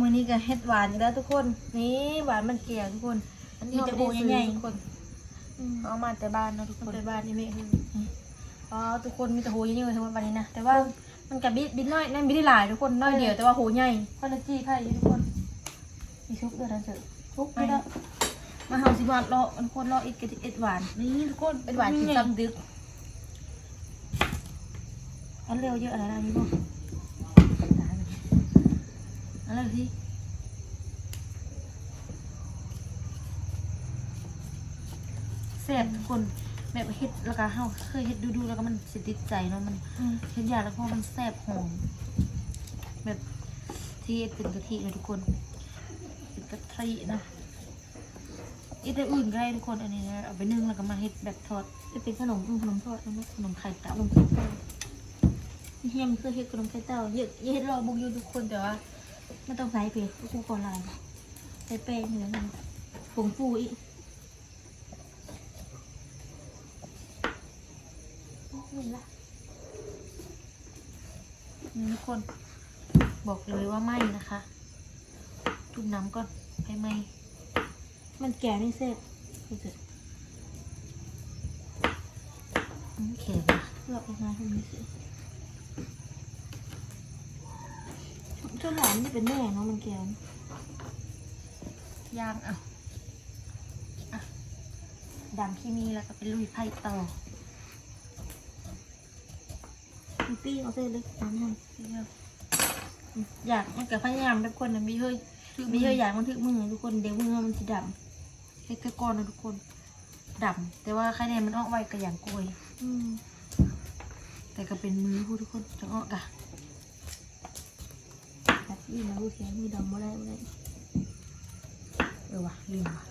มือนี้ก็เฮ็ดหวานอีกแล้วทุกคน นี่หวานมันเกลี่ยทุกคน อันนี้นี่จะจะโบโบใหญ่ทุกคนอืมๆเอามาแต่บ้านเนาะทุกคคนนไปบ้านนี่ไม่คืออ๋อทุกคนมีแต่โหเยอะๆทั้งวันนี้นะแต่ว่ามันกับบิดบิดน้อยนั่นบิดได้หลายทุกคนน้อยเดียวแต่ว่าโหใหญ่คอนจีไพ่ทุกคนมีชุบด้วยนะเถอะทุกไม่ไม่ได้ได้มาเฮาสิบาทรอมันคนรออีกกะทิเอ็ดหวานนี่ทุกคนเอ็ดหวานกินซ้ำดึกอันเร็วเยอะอะไรนะนี่บ่ตายเลย อันเร็วที่แซ่บทุกคนแบบเฮ็ดแล้วก็เฮาเคยเฮ็ดดูๆแล้วก็มันสิติดใจเนาะมันอืมเฮ็ดยากแล้วเพราะมันแซ่บหอมแบบที่เป็นกะทินะทุกคนเป็นกะทินะอีแต่อื่นก็ได้ทุกคนอันนี้นะเอาไปนึ่งแล้วก็มาเฮ็ดแบบทอดจะเป็นขนมอืมขนมทอดนะขนมไข่เต่าขนมไข่เต่าเฮียมันเคยเฮ็ดขนมไข่เต่าเยอะเฮ็ดรอบุกอยู่ทุกคนแต่ว่า ไม่ต้องใส่เผ็ดกูก่อนลายใส่แป้งเหมือนผงฟูอีกนี่ละนี่ทุกคนบอกเลยว่าไหมนะคะจุ่มน้ำก่อนให้ไหมมันแก่ไม่เสร็จดูสิอืมแข็งอะลอกออกมาให้มันสิ เจ้าหลานนี่เป็นแม่เนาะมันแก่นะย่างเอาอะดำที่มีแล้วก็ไปลุยไพ่ต่อมีปี้เอาเส้นเล็กน้ำมันเดียวอยากมันกับพยายามทุกคนนะมีเฮ้ยมีเฮ้ยอยากมันถึกมือทุกคนเดี๋ยวมือมันจะดำแค่ก้อนนะทุกคนดำแต่ว่าใครแน่มันออกไวก็อย่างกลวยอืมแต่ก็เป็นมือผู้ทุกคนจะออกกะแบบ นี้นะลูกแขนมือดำมาได้มาได้เออว่ะลืมว่ะ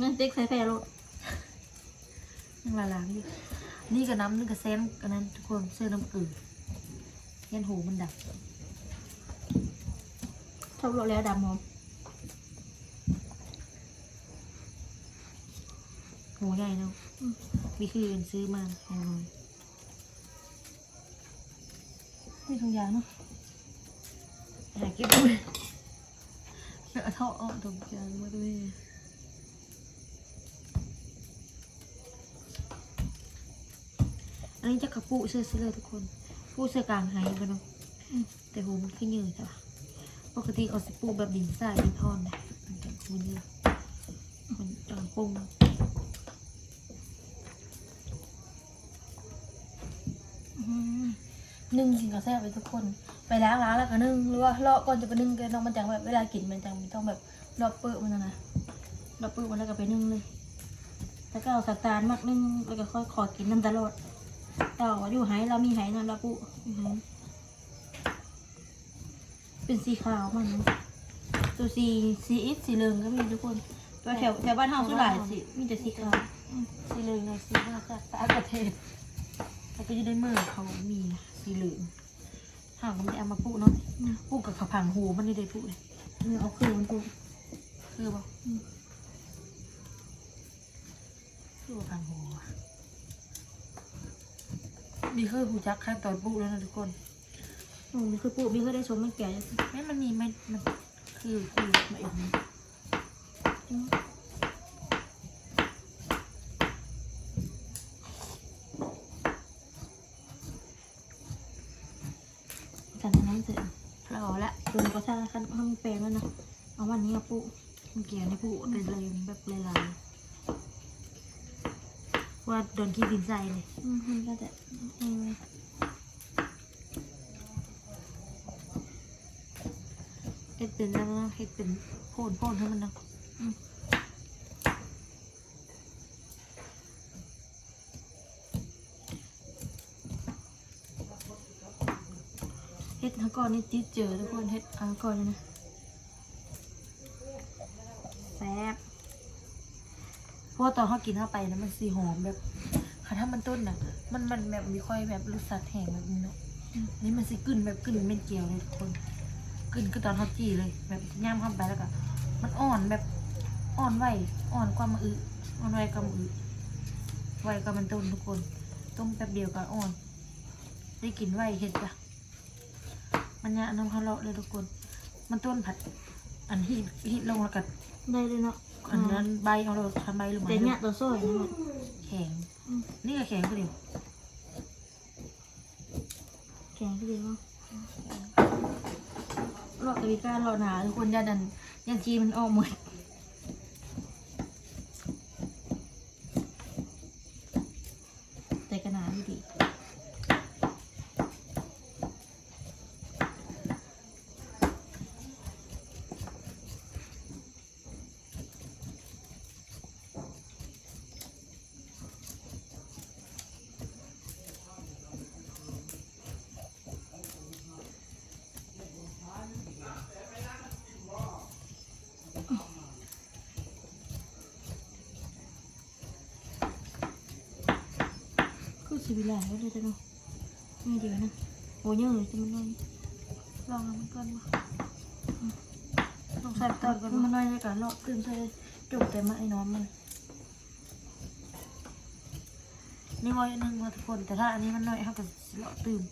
งั้นติ๊กใส่แฟรถยังละลางอยู่นี่กับน้ำนี่กับเซนกันนั้นทุกคนเสื้อน้ำอื่นยันหูมันดำชอบรถแล้วดำหอมหูใหญ่เนาะอื มีคืออื่นซื้อมาอาเลยนี่ทุกอย่างเนาะหาเก็บด้วยเอาท่อออกทุกอย่างมาด้วยอันนี้จะกระปุเสื้อเสื้อเลยทุกคนปูเสื้อกลางหายไปเนาะแต่หูมันขึ้นยืดใช่ปะปกติเอาสิปูแบบดินทรายดินทอนนะมันจะคูยืดมันจางปุ้งอืม นึ่งจริงก็แซ่บไปทุกคน ไปล้างล้างแล้วก็นึ่งหรือว่าเลาะก่อนจะไปนึ่งกันเนาะมันจังแบบเวลากินมันจังมันต้องแบบเลาะเปื้อมันนะนะเลาะเปื้อมันแล้วก็ไปนึ่งเลย แล้วก็เอาสตาร์มักนึ่งแล้วก็ค่อยขอกินน้ำตลอดต่ออยู่ไหเรามีไหนอนเราปุอยู่ไหเป็นสีขาวมันตัวสีสีอิสีเหลืองก็มีทุกคนตัวแถวแถวบ้านเฮาสุดหลายสีมีแต่สีขาวสีเหลืองในสีมาจากต่างประเท ศแล้วก็จะได้เมื่อเขามีสีเหลืองห่างมันได้เอามาปุเนาะปุกับขาวผังหูมันนี่ได้ปุเลยเอาคือมันปุคือบอกคือว่าผังหูอะมีเคยหูจักขั้นตอนปลูกแล้วนะทุกคนโอ้มีเคยปลูกมีเคยได้ชมมันแก่ไม่มันมีมันมันคือคือมาเองจากนั้นเสร็จ เราเอาละโดนก็ช่างขั้นห้องแปลงแล้วนะเอาวันนี้มาปลูกมันแก่ในปลูกเลยเลยแบบลายๆว่าโดนขี้ดินใส่เลยอืมมันก็จะเองเลยเฮ็ดเป็นแล้วนะเฮ็ดเป็นโพนโพนให้มันเนาะอืมเฮ็ดทั้ง ก่อนนี่ติดเจอทุกคนเฮ็ดเอาก่อนนะแซ่บเพราะว่าตอนเขากินเข้าไปนะมันสีหอมแบบค่ะถ้ามันต้นน่ะ มันมันแบบมีค่อยแบบรสชาติแห้งแบบนี้เนาะนี่มันสิกึ่นแบบกึ่นเม็ดเกลียวเลยทุกคนกึ่นคือตอนเขาจีเลย แบบย่ำเข้าไปแล้วก็มันอ่อนแบบอ่อนไหวอ่อนกว่ามาอึอ่อนไหวกว่ามาอึไหวกว่ามันต้นทุกคนต้มแป๊บเดียวก็อ่อน ได้กินไวเห็ดจ้ะ มันยะน้ำคาเลาะเลยทุกคน มันต้นผัด อันที่ฮิตลงแล้วก็ได้เลยเนาะอันนั้นใบเอาเราทำใบลงมาแต่เนี่ยตัวซอยนะมันแข็งอืมนี่ก็แข็งก็เดียวแข็งที่ดีเนาะรอดกวิการรอหนาทุกคนยันดันยันชีมันออกหมดแต่กระหนาดี ดีคือสีวิไลไว้เลยแต่เนาะไม่เดียวนะโอ้ยเยอะเลยจะมันน้อยลองมันก่อนมาลองใส่ตอนก่อนมันน้อยเลยกันเลาะขึ้นใส่จุกแต่มาไอ้น้องมันนี่ว่าหนึ่งมาทุกคนแต่ถ้าอันนี้มันน้อยเขาก็เลาะตื่ม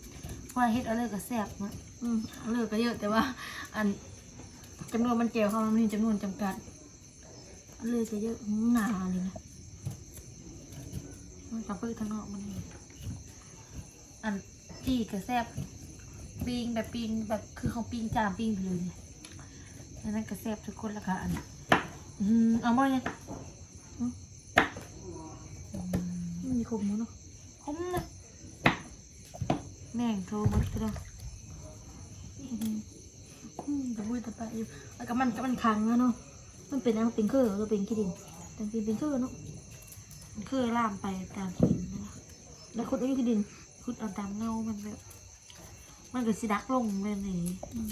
เพราะเฮ็ดเอาเลยก็แซ่บนะอืมเอาเลยก็เยอะแต่ว่า อันจำนวนมันเจียวเขามันมีจำนวนจำกัดเอาเลยก็เยอะหนาเลยนะมันกระเพื่อทางนอกมัน นี่อันที่ก็แซ่บปิงแบบปิงแบบคือเขาปิงจามปิงไปเลยเนี่ยอันนั้นก็แซ่บทุกคนละค่ะอันอืมเอาบ่เนี่ยอืมมันมีคมเนาะคมนะแม่งโทรมาก็ได้อืมอืมแต่พูดแต่ไปอยู่แล้วก็มันก็มันคังอะเนาะมันเป็นอะไรเป็นเครือหรือเป็นขี้ดินแต่เป็นเป็นเครือเนาะมันคือล่ามไปตามหินนะแล้วขุดเอาอยู่ขี้ดิน คุดเอาตามเงามันแบบมันก็สิดักลงเลยนี่อืม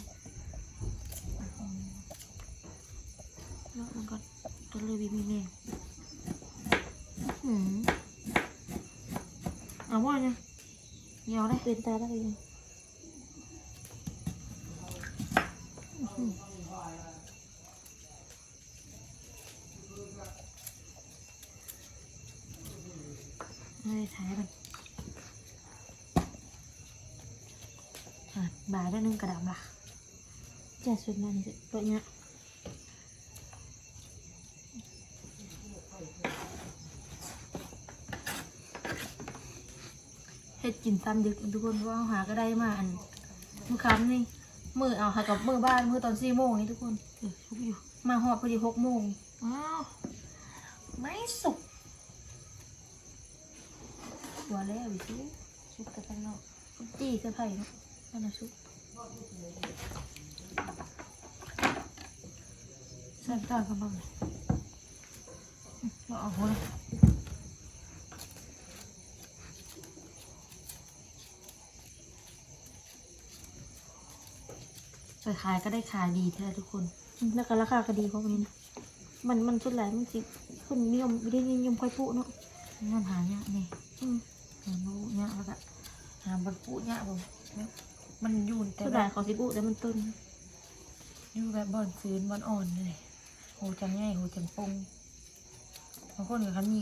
แล้วมันก็ก็เลยมีแม่อืมเอาว่าเนี่ยเดี๋ยวเลยเป็นตาได้ยังเลยถ่ายมัน บายได้หนึ่งกระดำล่ะจะสุดมันสิตัวเนี้ยเฮ็ดกินซ้ำดึกทุกคนเพราะว่าเอาหาก็ได้มาอันเมื่อคำนี่มือเอาหากับมือบ้านมือตอนสี่โมงนี่ทุกคนเออทุกอยู่มาหอดพอดีหกโมงอ้าวไม่สุกตัวแล้ววิชุสุกแต่ข้างนอกจี้เสื้อไผ่เนาะ นั่นนะสุกใส่ตากันบ้างเลยเราเอาหัวเลยไปขายก็ได้ขายดีแท้ทุกคนอืมแล้วก็ราคาก็ดีเพราะวันนี้นะมันมันสุดหลายมันสิคนนิยมไม่ได้นิยมค่อยพูดเนาะงานหาเนี่ยนี่อืมหาลูเนี่ยแล้วก็หาบนปูเนี่ยผม มันอยูนแต่สุดแบหลายบเขาสิพูดแต่มันต้นอยู่แบบบอนฟื้นบอนอ่อนเลยโหจังใหญ่โหจังปงบางคนก็เขามี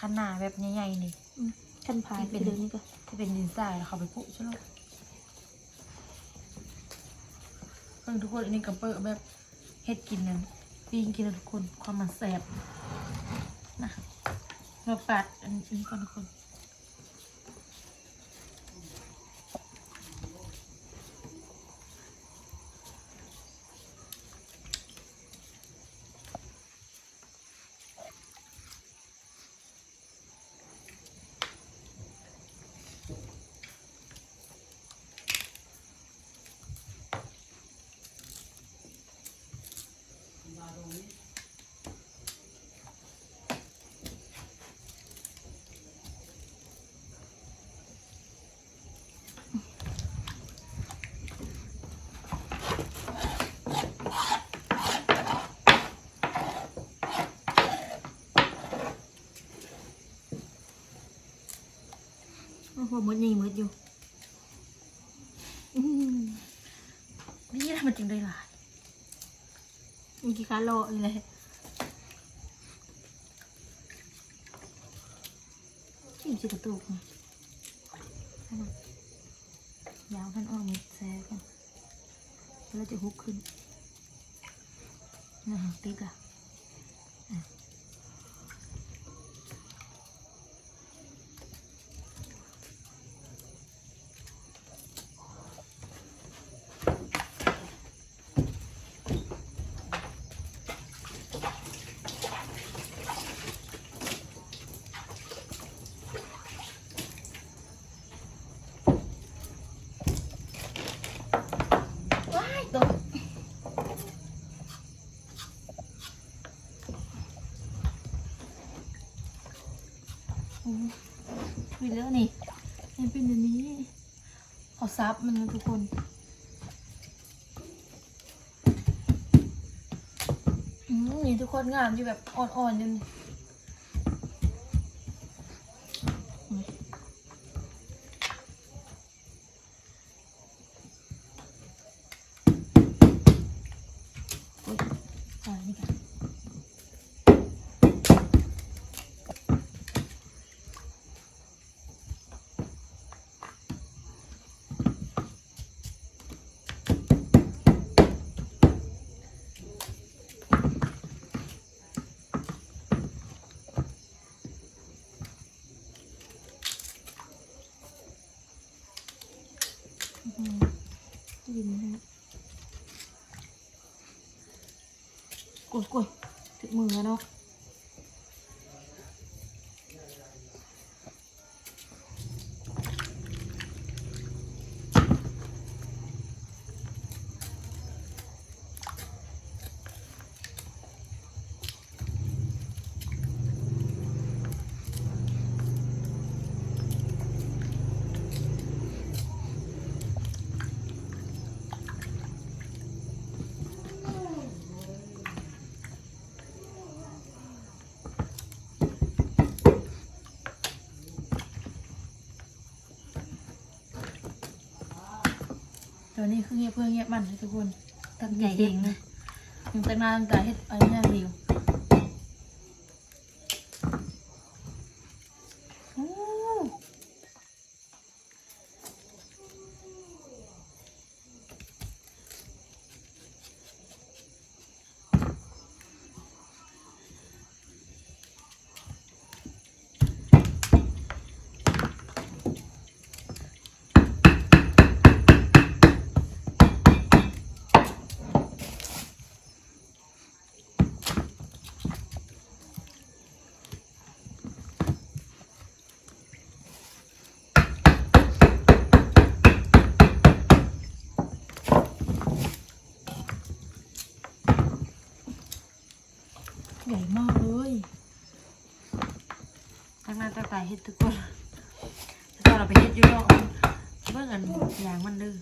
ขนาดแบบใหญ่ๆนี่อืมขั้นพายที่ไปเป็น เดี๋ยวนี้ก็ที่เป็นดินทรายแล้วเขาไปปลูกใช่ไหมเพิ่งทุกคนอันนี้กับเปิดแบบเฮ็ดกินนั่นปีงกินนะทุกคนความมันแสบนะเราปัดอันนี้ก่อนทุกคน โอ้โหมืดนี่มืดอยู่อืมนี่ทำมันจึงได้หลายมีกี่การรออีกเลยที่มันสิกระตุกไงขนาดยาวท่านออกมาแซ่กันแล้วจะฮุกขึ้นนะฮะติดอะอะ ว้ายตกโอ้มีแล้วนี่มันเป็นแบบนี้ขอ ซับมันนะทุกคนอืมนี่ทุกคนงามอยู่แบบอ่อนๆอยู่นี่ กดกดถึงมือแล้วเนาะ ตัวนี้คือเงียบเพื่อเงียบมันเลยทุกคน ตั้งใจเองนะยังตั้งหน้าตั้งตาเฮ็ดอะไรแน่เดียว ฮ็ดทุกคนตอนเราไปเฮ็ดอยู่นอกเมื่อกันอย่างมันดื้อ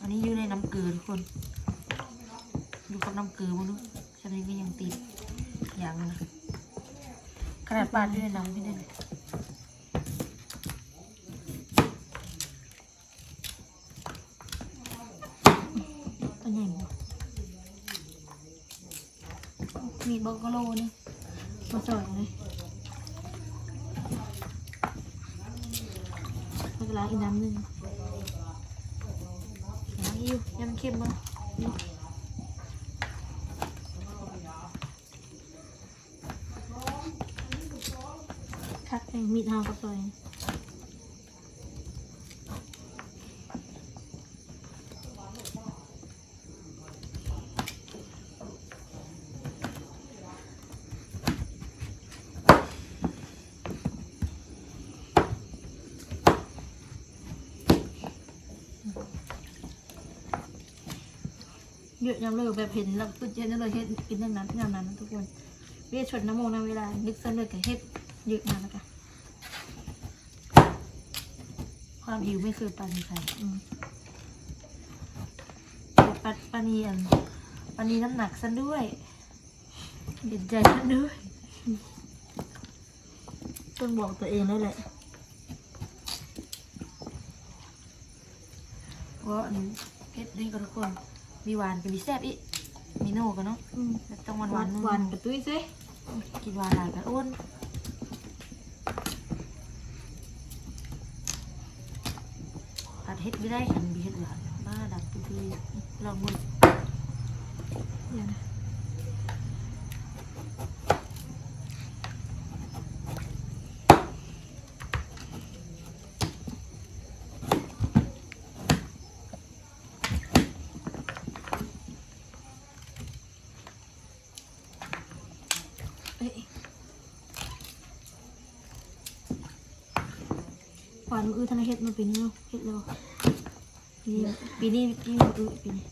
อันนี้อยู่ในน้ำเกลือทุกคนดูกับน้ำเกลือมั้งดูฉันนี้ก็ยังติดอย่างนึงนะขนาดปาดด้วยน้ำไม่ได้เลยตัวใหญ่หมดมีบอกกะโลนี่มาสอยเลย แล้วก็ล้างอีกน้ำหนึ่งล้างอยู่ยังเค็มมั้งคัดเองมีดหางกับตัวเอง ยำเลยแบบเห็นแล้วปุ๊บเย็นเลยเฮ็ดกินอย่างนั้นอย่างนั้นทุกคนเวียชนน้ำโมงน้ำเวลา นึกเส้นเลยกับเฮ็ดเยอะมากแล้วกันความหิวไม่เคยปานใครแต่ปัดปานีอันปานีน้ำหนักซะด้วยเด็ดใจซะด้วยต้องบอกตัวเองแล้วแหละเพราะอันเพชรนี่ก็ทุกคน มีหวานกับมีแซ่บอีกมีโน่กันเนาะอืมแล้วต้องหวานหหวาวานนหวานกระตุ้ยซิกินหวานหลายกันอ้วนเฮ็ดไม่ได้ขันบีเฮ็ดหวานบ้าดับตุ้ยลองมือ เดี๋ยวนะเอ้ย หวานมืออื้อธนาเฮ็ดมาปีนี้เนาะเฮ็ดแล้วปีนี้ปีนี้ปีนี้มืออื้อปีนี้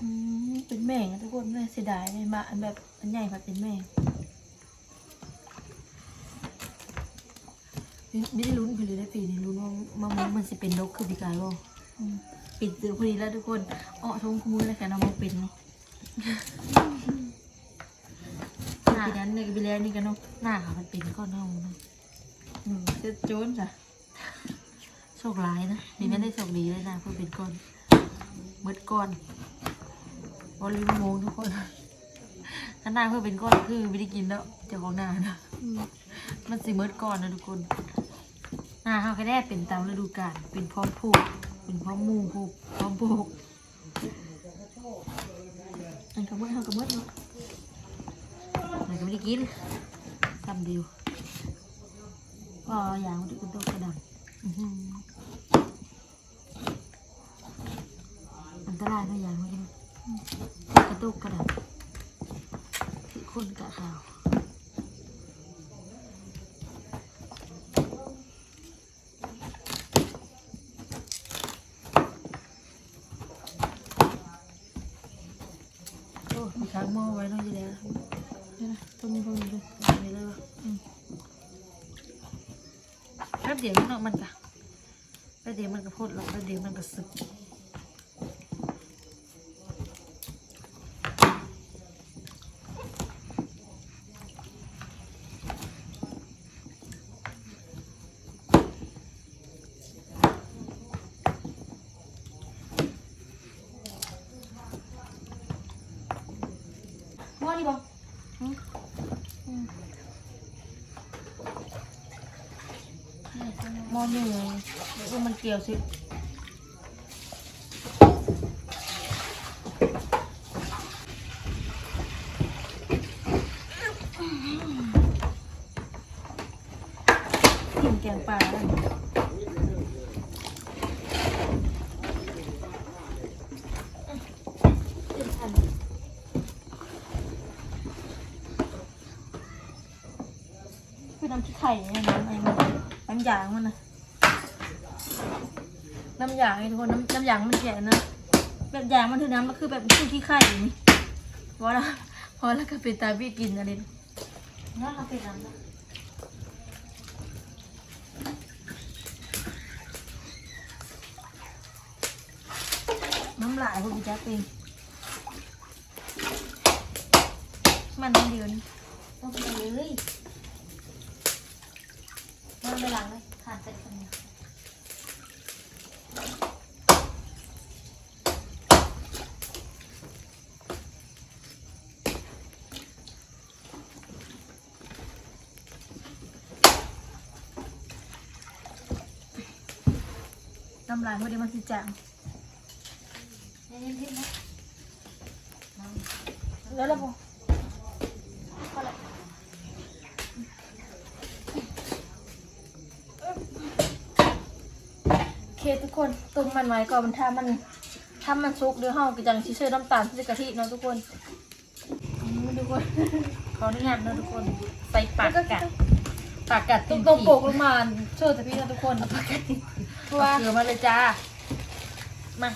อืมเป็นแม่งทุกคนเลยเสียดายเลยมาอันแบบอันใหญ่แบบเป็นแม่งไม่ได้ลุ้นไปเลยได้ปีนี้ลุ้นว่ามันมันสิเป็นนกคือปีกายบ่อืมปิดตื่นพอดีแล้วทุกคนอ้อทงขมุ้ยแล้วกันเอามาเป็นเนาะ ปีนั้นในปีแล้วนี่กันเนาะหน้าค่ะมันเป็นก้อนเน่าเนาะอืมเจะโจนจ้ะโชคร้ายนะนี่ไม่ได้โชคดีเลยนะเพื่อเป็นก้อนเมืดก้อนบริโมงทุกคนถ้าหน้าเพื่อเป็นก้อนคือไม่ได้กินแล้วเจ้าของหน้านะอืมมันสิเมืดก่อนนะทุกคนหน้าเขาแค่ได้เป็นตามฤดูกาลเป็นพร้อมผูกเป็นพร้อมหมูผูกพร้อมผูกอันกระ เมื่อทำกระเมื่อเนาะมันก็ไม่ได้กินซ้ำเดียวก็อย่างที่คุณต้องกระดังอันตรายก็อย่างนกินกระตุกกระดับที่คนกะขาว โอ้มีค้างหม้อไว้เน้อยอยู่แล้ว เดี๋ยวนะตรงนี้ตรงนี้เลย ไม่เลยวะอืมแป๊บ เดี๋ยวนี่เนาะมันกะแป๊บเดี๋ยวมันก็พูดแล้วแป๊บเดี๋ยวมันก็สึก หม้อนี่เลยเดี๋ยวมันเกี่ยวสิกินแกงปลาแล้คือน้ำพริกไข่เนี่ยน้ำไอ้มันน้ำยางมันนะน้ำยางไอ้ทุกคนน้ำน้ำยางมันแก่นะแบบยางมันถือน้ำมันคือแบบคือขี้ไข่อย่างนี้พอแล้วพอแล้วก็เป็นตาพี่กินอะไรน่าเป็นน้ำนะน้ำลายพวกพี่แจ๊คเองมันน้ำเดียวนี่ต้องไปเลยมันไปหลังเลยทานเสร็จคนเดียว น้ำลายพอดีมันสิจางแล้วเราบอก คทุกคนตุ้มมันไว้ก่อนมันถ้ามันถ้ามันซุกเดี๋ยวห้องก็จังชิเชื่อน้ำตาลที่กะทิเนาะทุกคนอืมทุกคนขออนุญาตเนาะทุกคนใส่ปากกัดปากกัดตรติงมตรงขีโปกลงมาเชื่อแต่พี่นะทุกคนเพราะเพราะว่าว่าเกลือมาเลยจ้ามา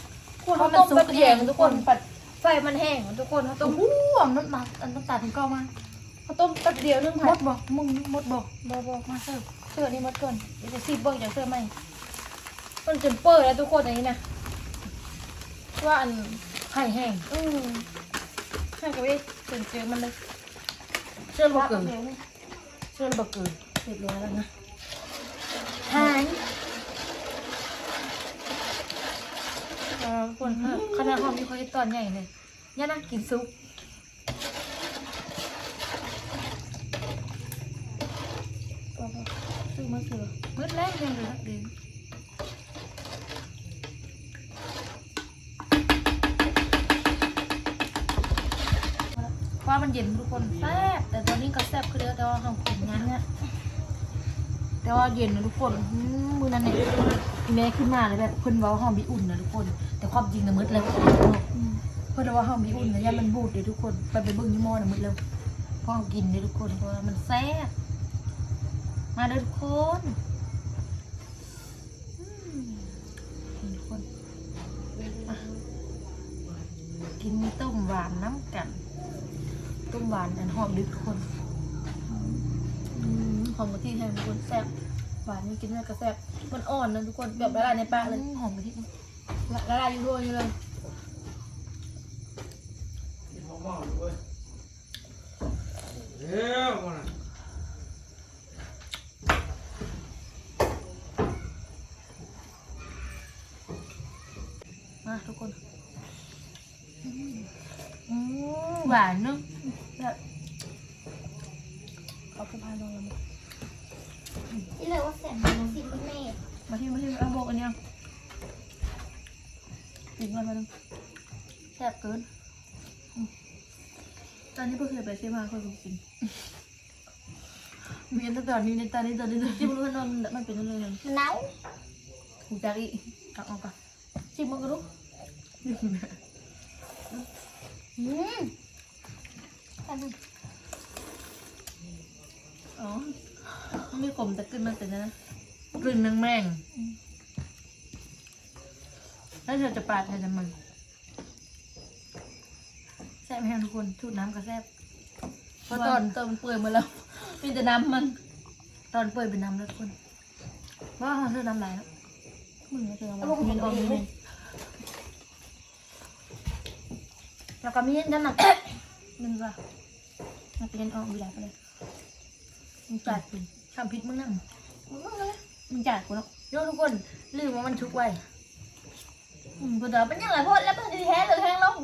คุณเขาต้มแป๊บเดียวทุกคนปัดไฟมันแห้งทุกคนเขาต้ต้มมหูมน้ำตาลน้ำตาลถึงเก้ามาเขาต้มแป๊บเดียวนึ่งหผัมดดบอกมึงหมดบอกบอบอมาเสิร์ฟเสื้อนี่มัดก่อนเดี๋ยวจะซีบเบิ้งจากเสื้อไหม มันจนเปิดแล้วทุกคนอันนี้นะว่าอันไข่แห้งอืมไข่กระเวกเกิเจอมันเลยเชื่อมบะเกินเชื่อมบะเกินเสร็จแล้วนะหางเออคนขนาดหอมที่เขาตอนใหญ่เลยย่านั่งกินซุปซื้อมาเสือมืดแล้วยังเหลือเดิก เย็นทุกคนแซ่บแต่ตอนนี้ก็แซ่บคือเดิมแต่ว่าเรากินงั้นเนี่ยแต่ว่าเย็นนะทุกคนอื้อมือนั้นเนี่ยแม่ขึ้นมาเลยแบบเพิ่นเว้าห้องมีอุ่นนะทุกคน แต่ความจริงนะมืดแล้วเพื่อนว่าห้องมีอุ่นนะย่ามันบูดเดี๋ยทุกคนไปไปเบิ่งยี่หม้อนะมืดเร็วพ่อกินเดี๋ยทุกคนเพราะว่ามันแซ่บมาเด้อทุกคนอืมทุกคนกินต้มหวานน้ำกัน ต้มหวานอันหอมดึกทุกคนอืมหอมกะทิแทนทุกคนแซ่บหวานนี่กินได้ก็แซ่บมันอ่อนนะทุกคนแบบละลายในปากเลยอืมหอมกะทิละละลายอยู่ด้วยนี่เลยเฮ้ยมันมาทุกคนอืมอืมหวานเนาะ แบบ เอาไปพายลงแล้วมั้ยที่เลยว่าแสนมันสิบเมตรมาที่มาที่เอาบอกอันเนี้ยกินกันมาดูแซ่บเกิน ตอนนี้เพิ่งเคยไปเซมาเคยกินมีอันตอนนี้ในตอนนี้ตอนนี้ที่มันรู้ว่ามันมันเป็นอะไรเลยมันเน่าหูจักอีกตักออกก่อนชิมมันก็รู้อืมแต่มัน อ๋อ มันมีขมแต่กึนมาแต่นะกลึนนังแม่งแล้วเธอจะปาดเธอจะมันแซ่บแห้งทุกคนทุดน้ำก็แซ่บเพราะตอนตอนมันเปื่อยหมาแล้ว มีแต่น้ำมัน ตอนเปื่อยเป็นน้ำแล้วทุกคนว่าเธอน้ำไหลแล้วมึงก็จะเอาแล้วมาก็มีออมมีแล้วก็มีด้านหนักนึงว่ะนักเรียนออกมีหลายไปเลยมึงจ่ายกู ทำพิษมึงนั่งมึงมึงเลยมึงจ่ายกูแล้วโยกทุกคนลืมว่ามันชุกไว้อืมพอดาเป็นยังไงพอแล้วเป็นแท้เลยแท้งลง